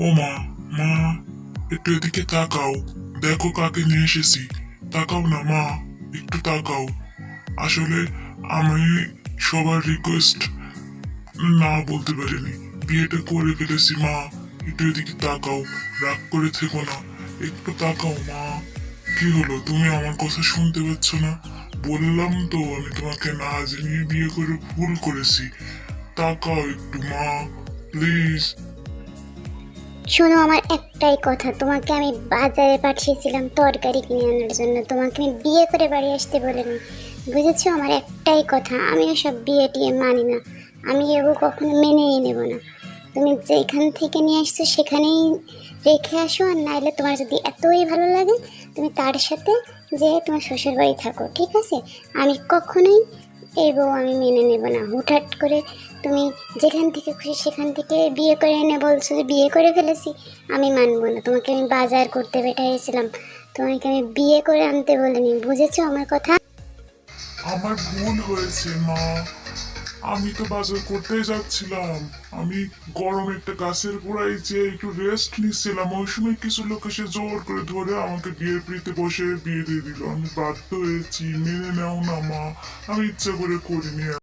ও মা মা, একটু এদিকে তাকাও। দেখো কাকে নিয়ে এসেছি। তাকাও না, মা, একটু তাকাও। আসলে আমি সবার রিকোয়েস্ট না বলতে পারিনি। বিয়েটা করে ফেলেছি, মা, একটু এদিকে তাকাও। রাগ করে থেকো না, একটু তাকাও, মা। কি হলো? তুমি আমার কথা শুনতে পাচ্ছ না? বললাম তো, আমি তোমাকে না জানিয়ে বিয়ে করে ভুল করেছি। তাকাও একটু, মা প্লিজ শোনো, আমার একটাই কথা। তোমাকে আমি বাজারে পাঠিয়েছিলাম তরকারি কিনে আনার জন্য। তোমাকে আমি বিয়ে করে বাড়ি আসতে বলিনি। বুঝেছ? আমার একটাই কথা আমি সব বিয়ে টিয়ে মানি না। আমি এগুলো কখনো মেনেই নেব না। তুমি যেখান থেকে নিয়ে আসছো সেখানেই রেখে আসো, আর নাইলে তোমার যদি এতই ভালো লাগে, তুমি তার সাথে যে তোমার শ্বশুর বাড়ি থাকো, ঠিক আছে? আমি কখনোই এই বউ আমি মেনে নেব না। হুটহাট করে তুমি যেখান থেকে খুশি সেখান থেকে বিয়ে করে এনে বলছো যে বিয়ে করে ফেলেছি, আমি মানব না। তোমাকে আমি বাজার করতে বেঠাইছিলাম তোমাকে আমি বিয়ে করে আনতে বলিনি। বুঝেছ আমার কথা? আমার ভুল হয়েছে, মা। আমি তো বাজার করতে যাচ্ছিলাম। আমি গরম একটা গাছের গোড়ায় যে একটু রেস্ট নিচ্ছিলাম। ওই সময় কিছু লোক এসে জোর করে ধরে আমাকে বিয়ের পিড়িতে বসে বিয়ে দিয়ে দিল। আমি বাধ্য হয়েছি, মেনে নেও না মা। আমি ইচ্ছা করে করিনি।